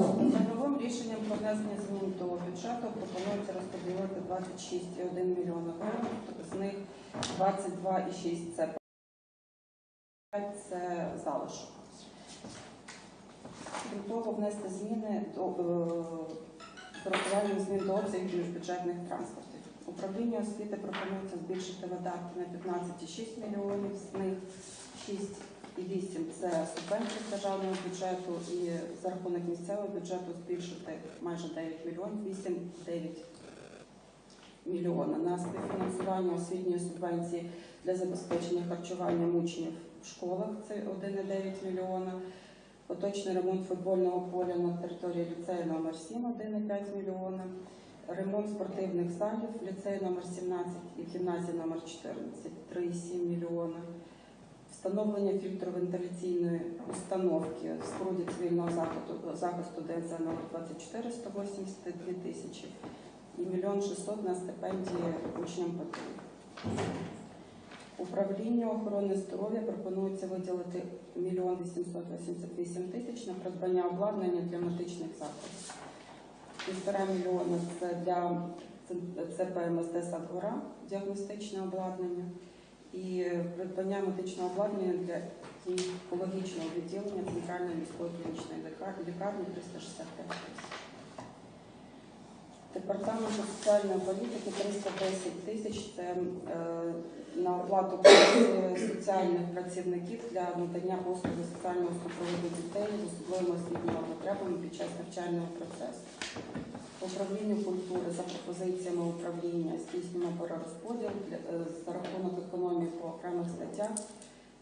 Новим рішенням про внесення змін до бюджету пропонується розподілити 26,1 мільйона гривень, з них 22,6 це це залишок. Крім того, внести зміни до е, з урахуванням змін до обсягів міжбюджетних транспортів. Управління освіти пропонується збільшити видатки на 15,6 мільйонів, з них 6,8 це субвенції з державного бюджету і за рахунок місцевого бюджету збільшити майже 9 мільйонів, 8,9 мільйона на співфінансування освітньої субвенції для забезпечення харчуванням учнів в школах це 1,9 мільйона. Поточний ремонт футбольного поля на території ліцею номер 7 1,5 мільйона. Ремонт спортивних залів в ліцеї номер 17 і в гімназії номер 14 3,7 мільйона. Встановлення фільтровентиляційної установки в споруді цивільного захисту, захисту ДНЗ номер 24 182 тисячі і мільйон 600 на стипендії учням ПТУ. Управлінню охорони здоров'я пропонується виділити 1 мільйон 888 тисяч на придбання обладнання для медичних закладів. Півтора мільйона це для ЦП МСД Садгора, діагностичне обладнання і придбання медичного обладнання для гінекологічного відділення Центральної міської клінічної лікарні 365 тисяч. Департаменту соціальної політики 310 тисяч це е, на оплату соціальних працівників для надання послуги соціального супроводу дітей з особливими освітніми потребами під час навчального процесу. Управлінню культури за пропозиціями управління здійснюємо перерозподіл для- е, за рахунок економії по окремих статтях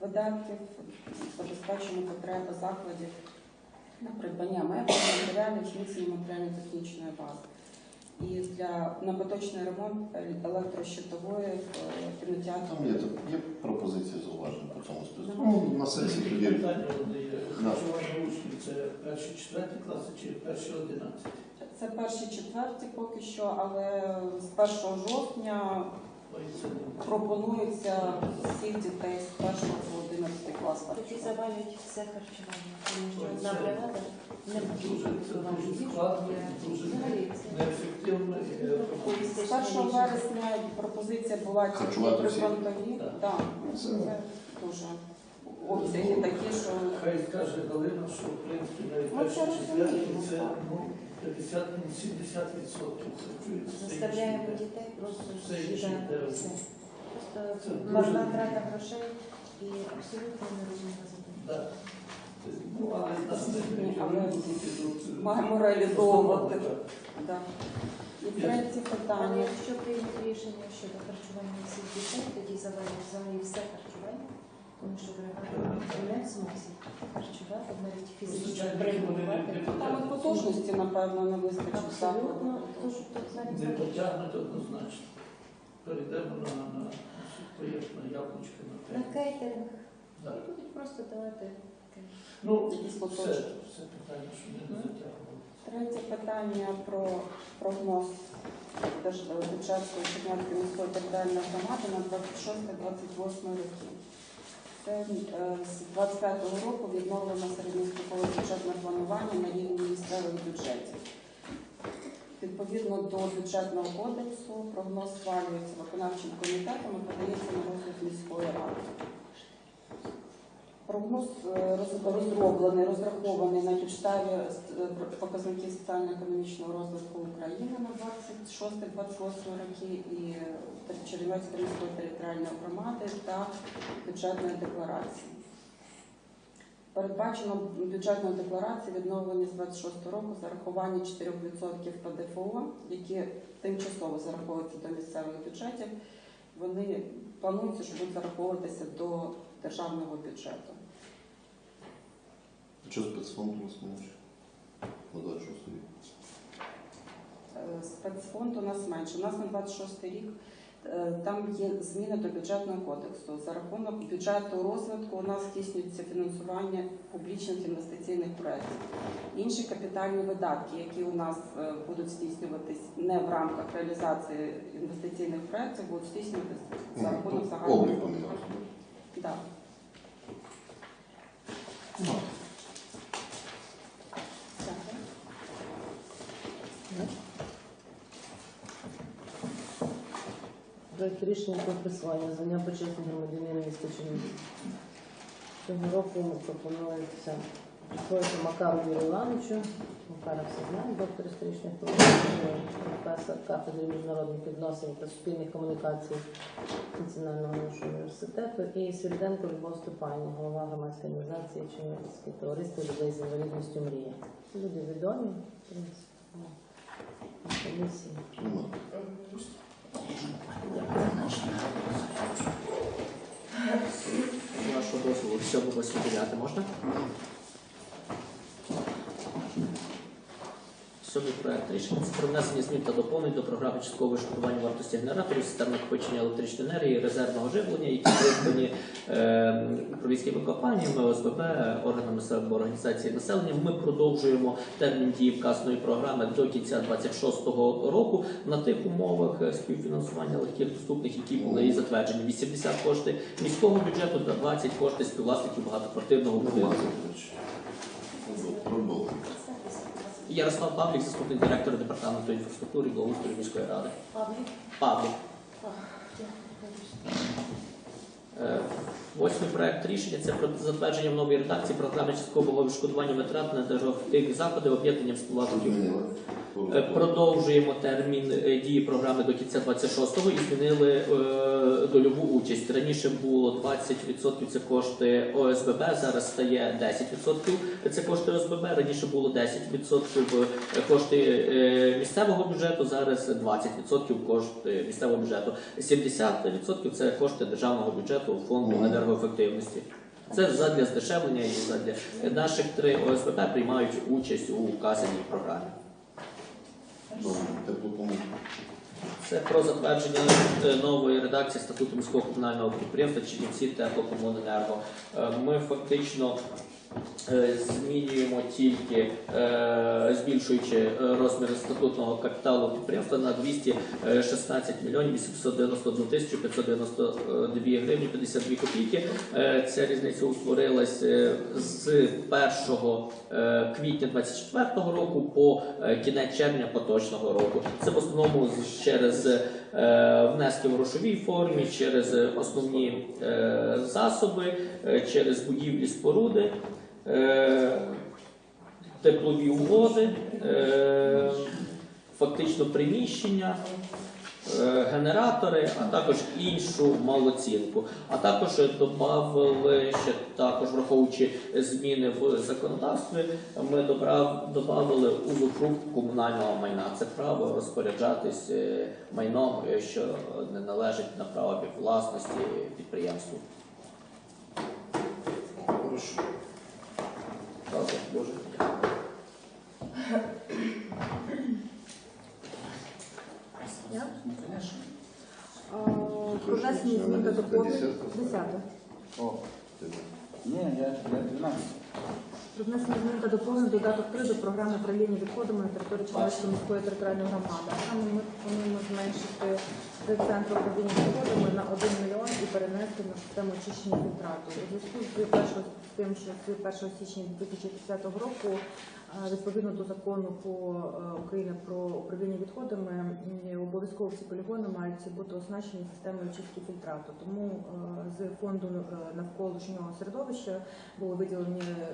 видатків, забезпечення потреби закладів на придбання меблів, матеріалів, зміцнення матеріально-технічної бази. І для на поточний ремонт електрощитової е, кінотеатру. Там є, є пропозиції зауваження по цьому списку. Ну, на сесії тоді. Питання це перші четверті класи чи перші одинадцяті? Це перші четверті поки що, але з 1 жовтня пропонується всіх дітей з 1 по 11 клас Тоді харчувати. завалюють все харчування, тому що одна бригада не дуже, складно, дуже неефективно. е, З 1 вересня пропозиція була тільки всіх? прифронтові. Так. Це дуже обсяги такі, що Хай скаже Галина, що в принципі навіть перші це четверті це так. ну, 50 ну, 70 відсотків заставляємо дітей просто все. Це Просто дуже- марна трата грошей і абсолютно нерозумна задумка. Да. Ну, але нас не Ні, але але маємо реалізовувати. Да. І третє Але питання. якщо прийняти рішення щодо харчування всіх дітей, тоді завалять взагалі все харчування, тому що бригада не в змозі харчувати, навіть фізично Звичайно, приготувати. вони не- Там і потужності, напевно, не вистачить Абсолютно, тут, тут навіть Не потягнуть однозначно. Перейдемо на, на, на сухпаєк, на яблучки, на на кейтеринг. Да. І будуть просто давати кейтеринг. Ну, Якісь все, лоточки. все питання, що не затягували. Третє питання про прогноз держ- бюджету Чернівської міської територіальної громади на 26-28 роки. Е, з 25-го року відновлено середньострокове бюджетне планування на рівні місцевих бюджетів. Відповідно до бюджетного кодексу прогноз схвалюється виконавчим комітетом і подається на розгляд міської ради. Прогноз е, розроблений, розрахований на підставі е, показників соціально-економічного розвитку України на 26-28 роки і Чернівецької міської територіальної громади та бюджетної декларації. Передбачено бюджетною декларацією відновлення з 26 року зарахування 4% ПДФО, які тимчасово зараховуються до місцевих бюджетів. Вони планується, що будуть зараховуватися до державного бюджету. Що спецфонд у нас менше? На 26 рік. Е, Спецфонд у нас менше. У нас на 26 рік е, там є зміни до бюджетного кодексу. За рахунок бюджету розвитку у нас здійснюється фінансування публічних інвестиційних проєктів. Інші капітальні видатки, які у нас е, будуть здійснюватись не в рамках реалізації інвестиційних проєктів, будуть здійснюватись за рахунок загального. Облік помінявся. Да. Ну, Дякую. Рішення про присвоєння звання почесний громадянин міста Чернігів. Цього року пропонується присвоїти Макару Юрію Івановичу. Макара все знає, доктор історичних професор кафедри міжнародних відносин та суспільних комунікацій Національного нашого університету і Свіриденко Любов Степанівна, голова громадської організації Чернігівське товариство людей з інвалідністю мрія. Це люди відомі, в принципі, на комісії. Вашого дозволу, 7 8 9 можна? Сьомий проект рішення це про внесення змін та доповнень до програми часткового відшкодування вартості генераторів, систем накопичення електричної енергії, резервного живлення, які придбані е, управлінськими компаніями, ОСББ, органами самоорганізації населення. Ми продовжуємо термін дії вказаної програми до кінця 26-го року на тих умовах е, співфінансування легких доступних, які були і затверджені. 80 кошти міського бюджету та 20 кошти співвласників багатоквартирного будинку. Ярослав Павлік, заступник директора департаменту інфраструктури і благоустрою міської ради. Павлік? Павлік. Е, Восьмий проект рішення це про затвердження в новій редакції програми часткового відшкодування витрат на енергоефективні заходи об'єднання Що співвласників. Е, Продовжуємо термін е, дії програми до кінця 26-го і змінили дольову участь. Раніше було 20% це кошти ОСББ, зараз стає 10% це кошти ОСББ. Раніше було 10% кошти місцевого бюджету, зараз 20% кошти місцевого бюджету. 70% це кошти державного бюджету фонду Мгм. енергоефективності. Це задля здешевлення і задля наших три ОСПП приймають участь у вказаній програмі. Це про затвердження е, нової редакції статуту міського комунального підприємства Чернівці теплокомуненерго. Е, Ми фактично змінюємо тільки е, збільшуючи е, розмір статутного капіталу підприємства на 216 мільйонів 891 тисячу 592 гривні 52 копійки. Е, Ця різниця утворилась е, з 1 е, квітня 24 року по е, кінець червня поточного року. Це в основному через е, внески в грошовій формі, через е, основні е, засоби, е, через будівлі споруди, е, теплові угоди, е, фактично приміщення. Е, Генератори, а також іншу малоцінку. А також додали ще також, враховуючи зміни в законодавстві, ми додали узурпрукт комунального майна. Це право розпоряджатись е, майном, е, що не належить на право власності підприємству. Правда, Боже. Я? Про внесення змін та доповнень. Десяте. О. Ні, я, я 12. Про внесення змін та доповнень додаток 3 до програми управління відходами на території Чернівської міської територіальної громади. Саме ми пропонуємо зменшити з центру управління відходами на 1 мільйон і перенести на систему очищення фільтрату. У зв'язку з тим, що з 1 січня 2010 року е, відповідно до закону по е, України про управління відходами обов'язково всі полігони мають бути оснащені системою очистки фільтрату. Тому е, з фонду навколишнього середовища були виділені е,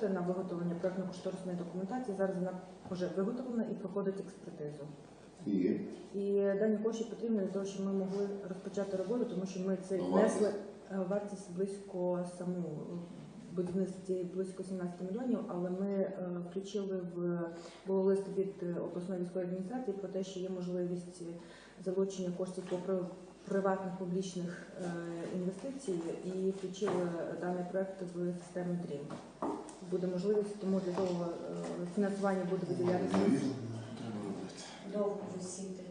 кошти на виготовлення проектно-кошторисної документації. Зараз вона вже виготовлена і проходить експертизу. І І дані кошти потрібні для того, щоб ми могли розпочати роботу, тому що ми це А внесли е, вартість близько саму будівництва цієї близько 17 мільйонів, але ми е, включили в було лист від е, обласної військової адміністрації про те, що є можливість залучення коштів по при- приватних публічних е, інвестицій і включили даний проект в систему DREAM. Буде можливість, тому для того е, фінансування буде виділятися. Довго висіти.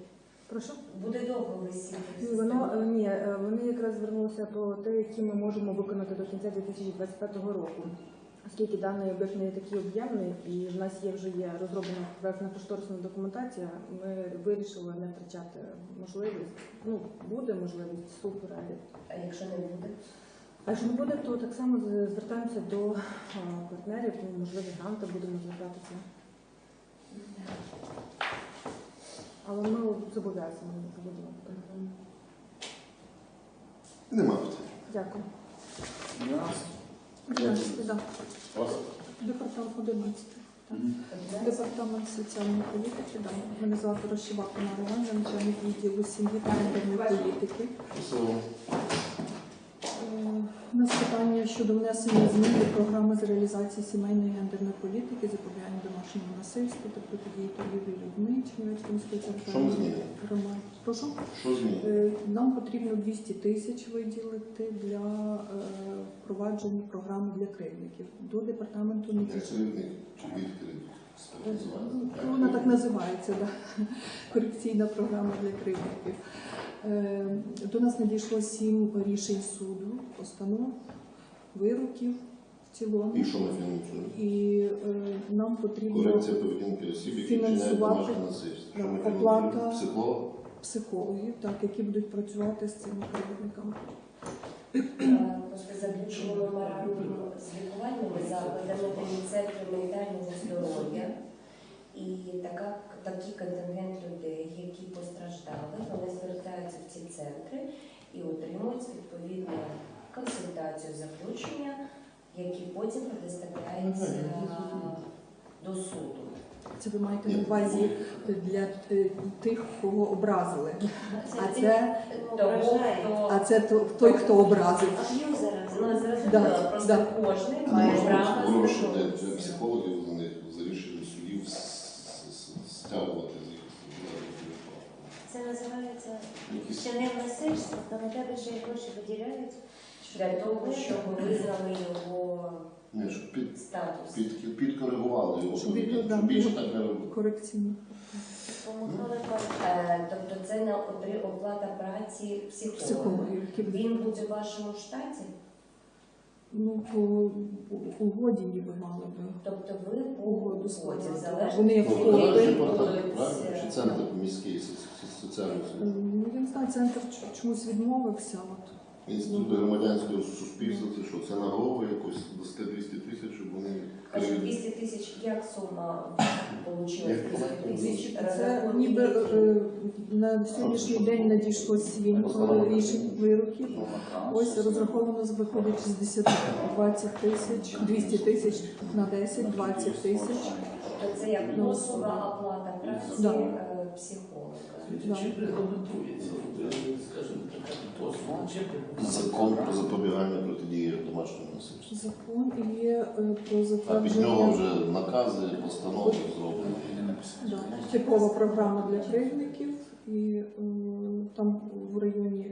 Прошу. Буде довго висіти. Ні, воно е, ні, е, вони якраз звернулися по те, які ми можемо виконати до кінця 2025 року. Оскільки даний об'єкт не є такий об'ємний, і в нас є вже є розроблена проектна кошторисна документація, ми вирішили не втрачати можливість. Ну буде можливість супер. а- А якщо не буде? А якщо не буде, то так само звертаємося до партнерів, ну, можливо, гранти будемо звертатися. Але ми зобов'язані не забудемо. Нема питань. Дякую. да. Департамент 11. Мгм. Департамент соціальної політики, да. Мене звати Рощевак Тамара Іванівна, начальник відділу сім'ї та гендерної політики. Все. Е, У нас питання щодо внесення змін до програми з реалізації сімейної гендерної політики, запобігання домашньому насильству та протидії торгівлі людьми Чернівецької територіальної громади. Прошу. Що змінили? Е, Нам потрібно 200 тисяч виділити для е, впровадження програми для кривдників. До департаменту Як чи? Ну, Вона так називається, да. корекційна програма для кривдників. Е, До нас надійшло сім рішень суду, постанов, вироків в цілому. І що ми фінансуємо? І е, нам потрібно Корекція поведінки осіб, які вчиняють Фінансувати домашнє насильство. Що ми оплата. фінансуємо? Психолог? психологів, так, які будуть працювати з цими кривдниками. Е, Просто заключено меморандум з лікувальними закладами та Міністерством ментального здоров'я. І така, такий контингент людей, які постраждали, вони звертаються в ці центри і отримують відповідну консультацію, заключення, які потім предоставляються до суду. Це ви маєте на увазі для е, тих, кого образили. А це, Того, хто а це той, хто образив. аб'юзера, ну зрозуміло, Да, просто да. кожен має право гроші для звернутися. психологів за них за рішенням судів с- с- стягувати з їх. Це називається ще не насильство, то на тебе ще й гроші виділяють. Для того, щоб визнали його Ні, щоб під, статус. під, підкоригували його Щоб він, да, щоб більше так не робити. Корекційно. Пар- Е, Тобто це на оплата праці психолога. Психологів, які Він буде в вашому штаті, ну, по угоді ніби мали би тобто ви по угоду залежно Вони як Ну, ФОПи. департамент, правильно? Чи центр міський соці- соці- соціальний? Ну, я не знаю, центр ч- чомусь відмовився. От. Інститут громадянського суспільства, це що? Це на голову якось дасте 200 тисяч, щоб вони А що 200 тисяч, як сума вийшла? Як 200 тисяч Це ніби е, на сьогоднішній день надійшло сім е, рішень вироків. Ось розраховано виходить 60, 20 тисяч, 200 тисяч на 10, 20 тисяч. Це як послуга оплата праці Да. е, психолога. Да. Чи регламентується, е, скажімо, така послуга, чи Закон про запобігання протидії домашньому насильству. Закон є е, про А під нього затвердження вже накази, постанови зроблені. да, типова програма для кривдників, і е, там в районі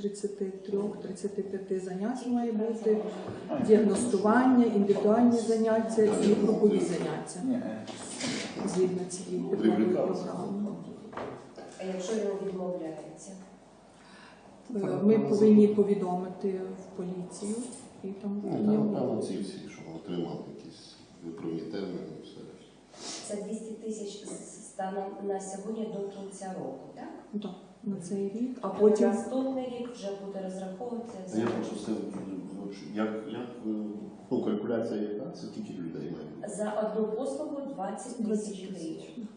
е, 33-35 занять має бути. Діагностування, індивідуальні заняття і групові заняття е, згідно цієї типової програми. А якщо він відмовляється? Е, Ми повинні повідомити в поліцію і там Ну, там, напевно, ці всі, що отримали якісь виправні терміни і все решта. Це 200 тисяч станом на сьогодні до кінця року, так? да, на цей рік, а А потім наступний рік вже буде розраховуватися А за я хочу сказати, як, як е, ну, калькуляція яка? Це скільки людей має бути? за одну послугу 20 20 тисяч тисяч. гривень.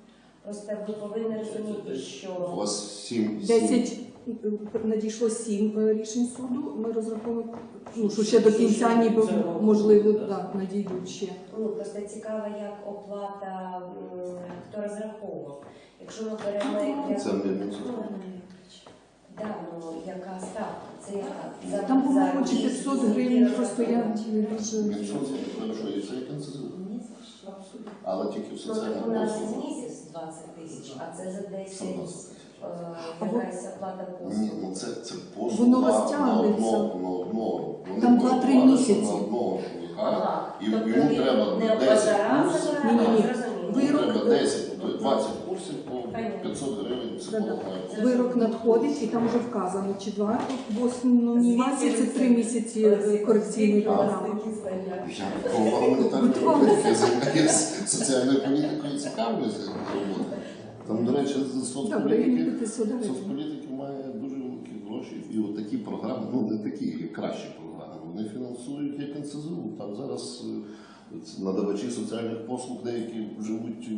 Просто ви повинні розуміти, У що вас сім, сім 10 е, надійшло 7 рішень суду. Ми розраховуємо, ну, що ще до кінця ніби можливо да, надійдуть ще. ну просто цікаво, як оплата м, хто розраховував. Якщо ми беремо як це не- да, ну яка ставка, це яка За- Там, по-моєму, за чи рік 500 судді гривень, просто я розраховують. не дуже. Це це КНСЗУ. Але тільки в Ну, соціальному у нас місяць 20 тисяч, а це за 10 Що у нас? е, Або- якась оплата Ні, послуг. ну це, це Воно послуга на розтягнеться. одного, на одного. Вони Там два-три місяці. На одного чоловіка. Ага, І тобто йому він треба не 10 одноразово, курсів. а Ні-ні-ні. зрозуміло. Йому Вирок- треба 10, то 20 курсів по Понятно. 500 гривень психолога. Вирок надходить і там вже вказано, чи два в основній масі це три місяці е, корекційної програми. Я такого гуманітарної політики займаюся соціальною політикою цікавлюся. Там, до речі, соцполітики, соцполітики має дуже великі гроші. І от такі програми, ну не такі, кращі програми, вони фінансують як НСЗУ. Там зараз е, надавачі соціальних послуг деякі живуть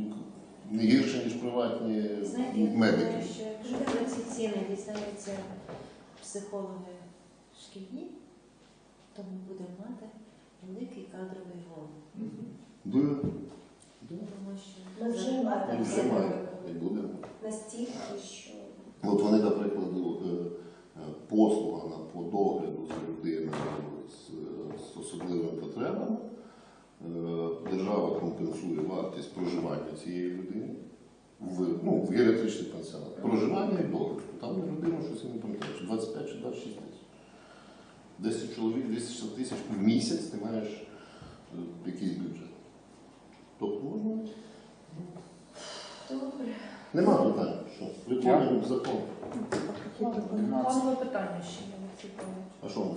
не гірше, ніж приватні Знаєте, медики. думаю, що ці ціни дізнаються психологи, шкільні, то ми будемо мати великий кадровий голод. Буде. Тому що Ми вже зарплата І вже має. І буде. Настільки, що От вони, до прикладу, е, е, послуга на по догляду за людиною з, з особливими потребами. Е, Держава компенсує вартість проживання цієї людини в, ну, в геріатричний пансіонат. Проживання і догляд. Там на людину щось я не пам'ятаю, 25 чи 26 тисяч. 10 чоловік, 260 тисяч в місяць ти маєш якийсь бюджет. Тобто можна. добре. Нема питань. Що? Виконуємо закон. Планове питання ще є Олексій Павлович. А що ми?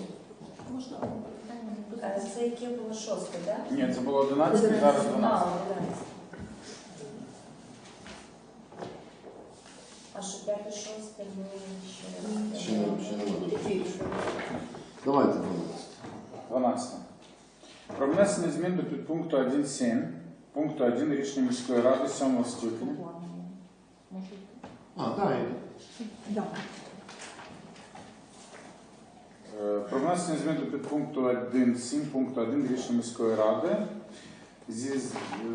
Можна питання Е, Це яке було шосте, так? Ні, це було 11, зараз 12. А, що п'яте, шосте, ми ще Ще не, ще нема. Давайте 12. 12. Про внесення змін до підпункту 1.7 пункту 1 рішення міської ради 7 скликання. А, да. Е, Про внесення змін до підпункту 1.7 пункту 1 рішення міської ради зі,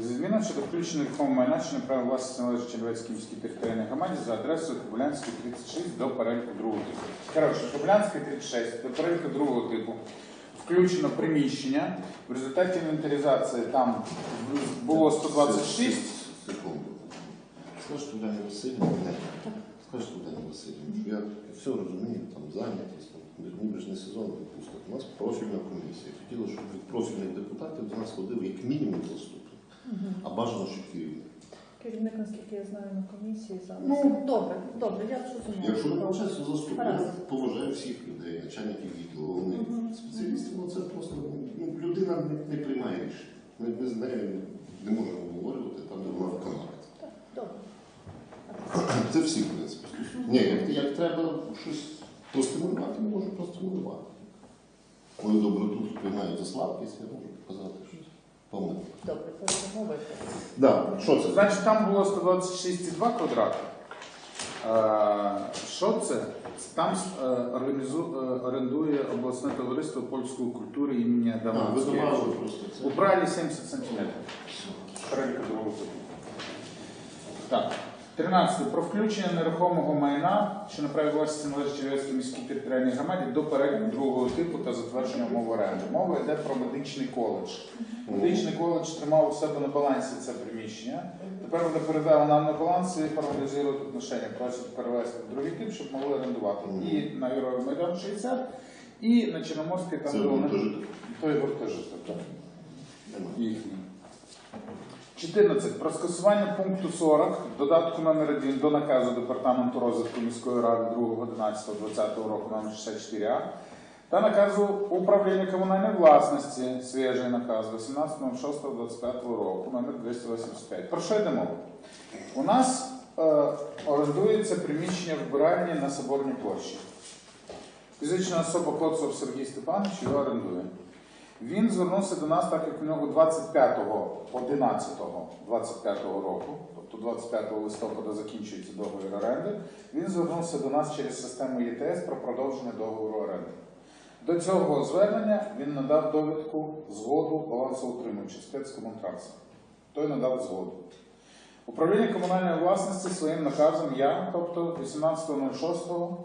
зі змінами щодо включення нерухомого майна, що на право власності належить Червецькій міській територіальній громаді за адресою Кобилянської 36 до переліку другого типу. Коротше, Кобилянська 36 до переліку другого типу включено приміщення. В результаті інвентаризації там було 126. Секунду. Скажеш Уляні Васильівні, не. Скажеш Уляні Васильівні, що я все розумію, там зайнятість, там, ніби ж не сезон відпусток. У нас профільна комісія. Хотіла, щоб від профільних депутатів до нас ходив як мінімум заступник, а бажано, що керівник. Керівник, наскільки я знаю, на комісії зараз. Ну, добре, добре, я зрозуміла. Якщо не виходить заступник, поважаю всіх людей, начальників відділу, головних спеціалістів, ну це просто ну, людина не, не приймає рішення. Ми, ми з нею не можемо говорити там, де вона виконавець. Так, Добре. Це всі, в принципі. Ні, як, як треба щось простимулювати, ми можемо простимулювати. Мою доброту приймають за слабкість, я можу показати щось. Помилку. Добре, передумови. Да, що це? Значить, там було 126,2 квадрати. Е, Що це? Там е, організу- е, орендує обласне товариство польської культури імені А, Адама ви Мицкевича. добавили просто це. Убрали 70 сантиметрів. Переліку другого типу. Так. 13. Про включення нерухомого майна, що на праві власності належить Червецькій міській територіальній громаді до переліку другого типу та затвердження умов оренди. Мова йде про медичний коледж. Медичний коледж тримав у себе на балансі це приміщення. Тепер вони передали нам на баланс і формалізують отношення. Просять перевести в другий тип, щоб могли орендувати. І на Героїв Майдан 60, і на Чорноморській там Це гуртожиток? той гуртожиток. Їхній. 14. Про скасування пункту 40 додатку номер 1 до наказу Департаменту розвитку міської ради 2.11.2020 року номер 64А та наказу управління комунальної власності свіжий наказ 18.06.25 року номер 285. Про що йде мова? У нас е, орендується приміщення вбиральні на Соборній площі. Фізична особа Коцов Сергій Степанович його орендує. Він звернувся до нас, так як у нього 25-го, 11-го, 25-го року, тобто 25 листопада закінчується договір оренди. Він звернувся до нас через систему ЄТС про продовження договору оренди. До цього звернення він надав довідку згоду балансоутримувача спецкомунтракції. Той надав згоду. Управління комунальної власності своїм наказом я, тобто 18.06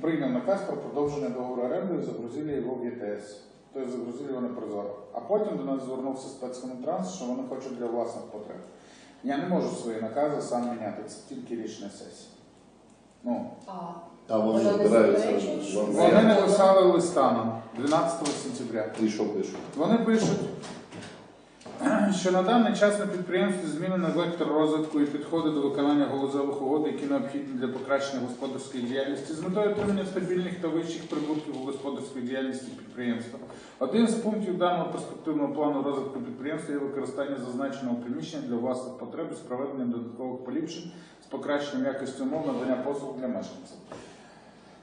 Принял наказ про продовження договору оренди і загрузили його в ЄТС. Тобто загрузили його на прозоро. А потім до нас звернувся спецкомунтранс, що вони хочуть для власних потреб. Я не можу свої накази сам міняти, це тільки рішення сесії. Ну, А, вони збираються. вони написали листа нам 12 сентября. І що пишуть? Вони пишуть, що на даний час на підприємстві змінено вектор розвитку і підходи до виконання галузевих угод, які необхідні для покращення господарської діяльності з метою отримання стабільних та вищих прибутків у господарській діяльності підприємства. Один з пунктів даного перспективного плану розвитку підприємства є використання зазначеного приміщення для власних потреб з проведенням додаткових поліпшень з покращенням якості умов надання послуг для мешканців.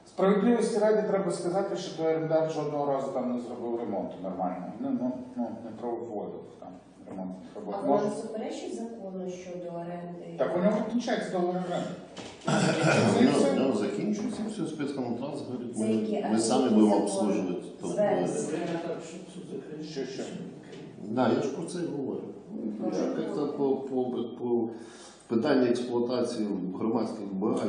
Справедливості раді треба сказати, що той орендар жодного разу там не зробив ремонту нормально. Ну, ну, ну не проводив там робот. а Може, вона суперечить закону щодо оренди? так у нього кінчається договір оренди. Закінчується все спецконтракт, говорить, Це які ми, ми самі будемо обслужувати. Звернення. Що. Що? Да, я ж про це і говорю. Я як-то по, по, по питанню експлуатації громадських.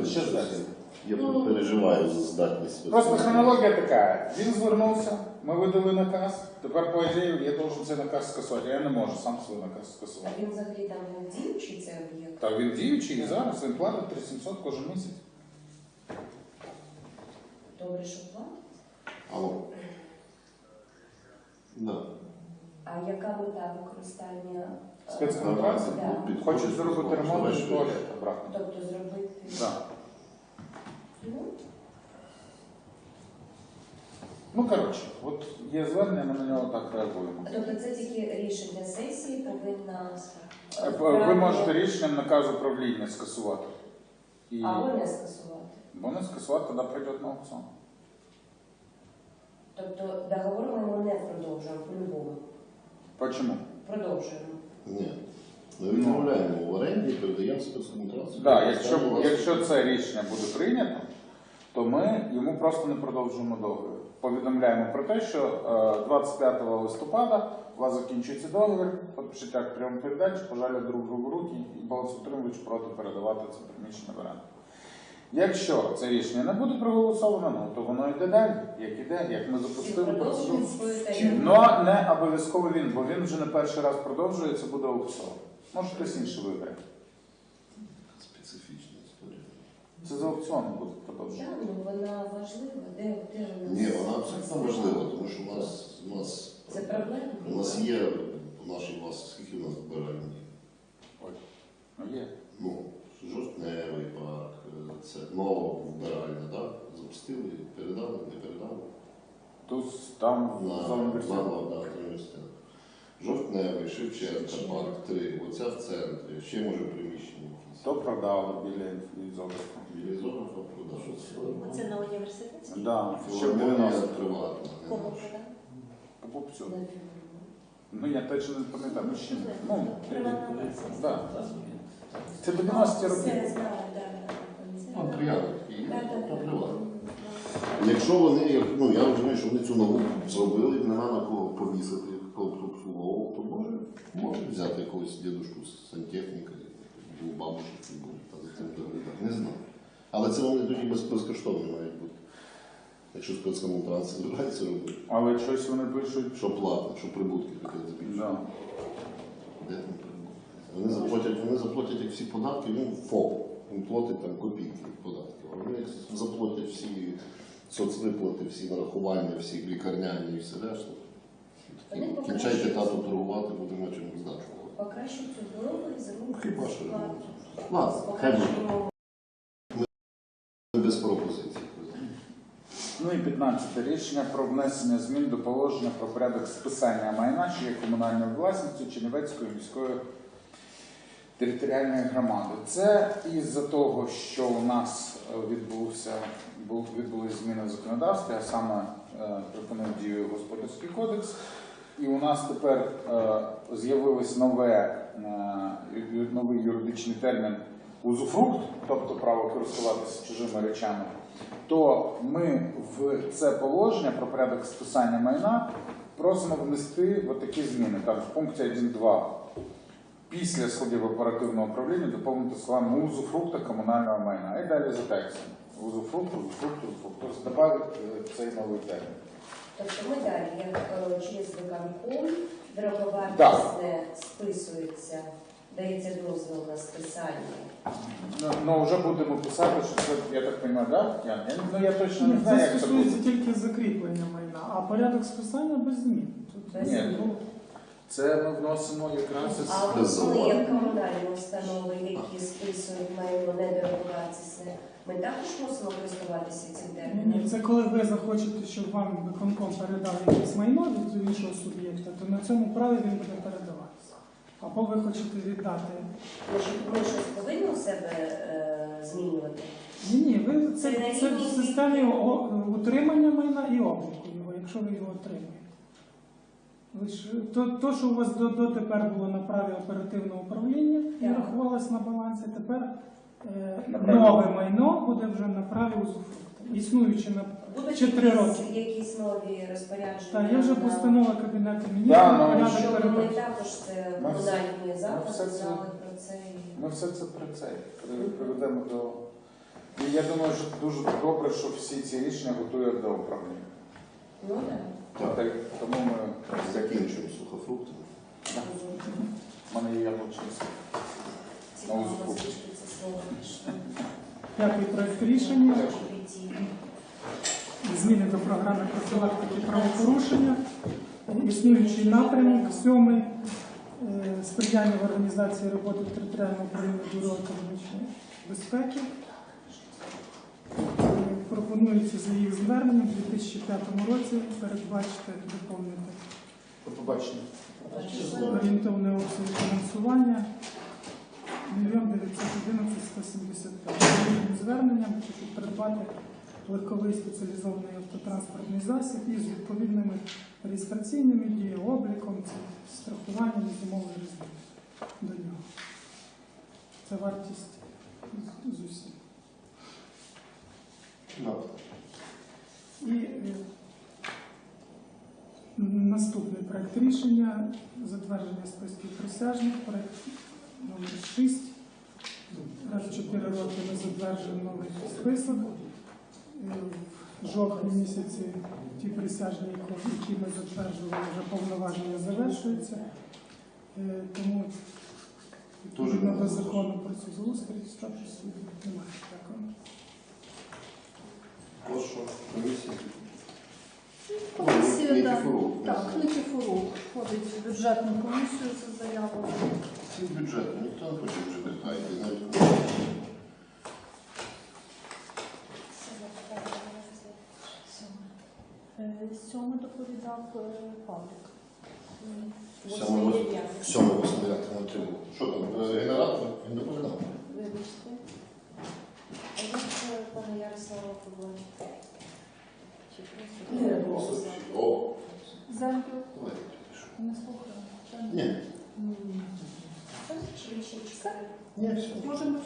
Що щось? Я переживаю за здатність. Просто хронологія така. Він звернувся, ми видали наказ. Тепер по ідеї я должен цей наказ скасувати. Я не можу сам свій наказ скасувати. А він взагалі там не діючий цей об'єкт? Та він діючий і зараз він платить 3700 кожен місяць. Добре, що платить. Алло. Да. А яка мета використання? е, Спецконтракт? Да. Хочуть зробити ремонт туалету, брат. Тобто зробити. Да. Ну, Ну коротше, от є звернення, ми на нього так реагуємо. Тобто це тільки рішення сесії повинна Е, Ви можете рішенням наказу управління скасувати. І... або не скасувати. Бо не скасувати, тоді прийде на аукціон. Тобто договор ми не продовжуємо по-любому. Почому? Продовжуємо. Ні. Ми відмовляємо в оренді, передаємо спецконтракт. Да, якщо, якщо це рішення буде прийнято, то ми йому просто не продовжуємо договір. Повідомляємо про те, що е, 25 листопада у вас закінчується договір, підпишіть акт прийому передачі, пожалі друг другу руки і балансоутримувач проти передавати це приміщення в оренду. Якщо це рішення не буде проголосовано, ну то воно йде далі, як іде, як ми запустили процедуру. Но не обов'язково він, бо він вже не перший раз продовжує, це буде аукціон. Може хтось інший виграє. Специфічна історія. Це за аукціоном буде Так, ну вона важлива. Де, де вона? Ні, вона абсолютно важлива, тому що у нас, у нас, Це проблема? у нас є у нашій власті, скільки у нас вбиральні? Ну є. Ну, жовтневий парк, е, це нова вбиральня, да? запустили, передали, не передали. Тут там На, за да, університет. Жовтневий, Шевченка, парк 3, оця в центрі, ще може приміщення якісь. То продали біля ізографа. Ізографа. Це на університетській? Да, ще Філармонія 90. приватна. не Кому продав? По Ну я точно не пам'ятаю, мужчина. Ну, Приватна власність. да. Це до 90 Все, років. знаю, да, да. Ну, і то приватно. Якщо вони, як- ну я розумію, що вони цю нову зробили, нема на кого повісити, хто обслуговував, то може, може взяти якогось дідушку з сантехніка, у бабушек і та за цим доглядати. Не знаю. Але це вони тоді без, безкоштовно мають бути. Якщо спецкомунтрант збирається робити. Але щось вони пишуть. Що платно, що прибутки хотять збільшити. Да. Де там прибутки? Вони заплатять, вони заплатять як всі податки, ну ФОП. Він платить там копійки податків. А вони як заплатять всі соцвиплати, всі нарахування, всі лікарняні і все решта. Вони Кінчайте покращують. тату торгувати, будемо чим здачу. Покращують цю дорогу і зробити. Хіба що. Ладно, хай буде. Покращуємо без пропозицій. Ну і 15 рішення про внесення змін до положення про порядок списання майна, що є комунальною власністю Чернівецької міської територіальної громади. Це із-за того, що у нас е, відбувся був зміни в законодавстві, а саме е, припинив дію господарський кодекс. І у нас тепер е, е, новий юридичний термін узуфрукт, тобто право користуватися чужими речами то ми в це положення про порядок списання майна просимо внести отакі зміни. Там в пункті 1.2 після складів оперативного управління доповнити словами узуфрукта комунального майна. І далі за текстом. Узуфрукт, узуфрукт, узуфрукт. Тобто додати цей новий термін. Тобто ми далі, як е, через виконком, Так. дороговартісне списується, дається дозвіл на списання. Ну, ну вже будемо писати, що це, я так розумію, да? Я, я, ну, я точно не знаю, це як це буде. стосується тільки закріплення майна, а порядок списання без змін. Тут Ні. ну, Це ми вносимо якраз із А от комунальні установи, які списують майно недороговартісне, ми також мусимо користуватися цим терміном? ні, це коли ви захочете, щоб вам виконком передав якесь майно від іншого суб'єкта, то на цьому праві він буде передаватися. Або ви хочете віддати. Ми, щось повинні у себе е, змінювати? Ні, ні, ви це, Це це в системі о- утримання майна і обліку його, якщо ви його отримуєте. Ви ж то, то, що у вас до, дотепер було на праві оперативного управління і Так. рахувалось на балансі, тепер е, На праві. нове майно буде вже на праві узуфрукту. Існуючи на Будуть Чи три якісь- роки? якісь нові розпорядження? та є вже на- постанова Кабінету Да, міністрів. ну, порядок Що вони передачі. також це Ми все- комунальні запити все це- знали про це. і- Ми все це при це при- приведемо до. І я думаю, що дуже добре, що всі ці рішення готують до управління. Ну так. Так. Так, Тому ми закінчуємо. Закінчуємо сухофрукти. У мене є яблучний. Цікаво, звідки це слово пішло. П'ятий проект рішення. Інтуїційно. зміни до програми профілактики правопорушення, існуючий напрямок, сьомий е, сприяння в організації роботи територіального управління Бюро економічної безпеки. Е, Пропонується за їх зверненням у 2005 році передбачити доповнити орієнтовне обсяг фінансування 1 911 175. За їхнім зверненням хочуть придбати легковий спеціалізований автотранспортний засіб із відповідними реєстраційними діями, обліком, страхуванням і зимовою до нього. Це вартість з- усіх. І е, наступний проект рішення затвердження списків присяжних, проект номер 6. Раз в 4 роки ми затверджуємо новий список. Е, В жовтні місяці ті присяжні, які- ми затверджували, вже повноваження завершуються. Е, Тому Дуже відповідно до закону про судоустрій статус суду немає. Дякую. Прошу, комісія. Комісія, так. Нікіфорук. Так, Никифору входить в бюджетну комісію за заявою. Всі бюджетні, ніхто не хоче бюджет, хай йде навіть. Е, Сьоме доповідав е, Павлік. Сьоме, вос- сьоме, восьме, дев'яте, на три. Що там, е, генератор? Він доповідав. Вибачте. А як е, пана Ярослава Футболі? Чи просто? О, Землю давайте. не слухаю. Ні, Чи не чекати? Нет. все. Можемо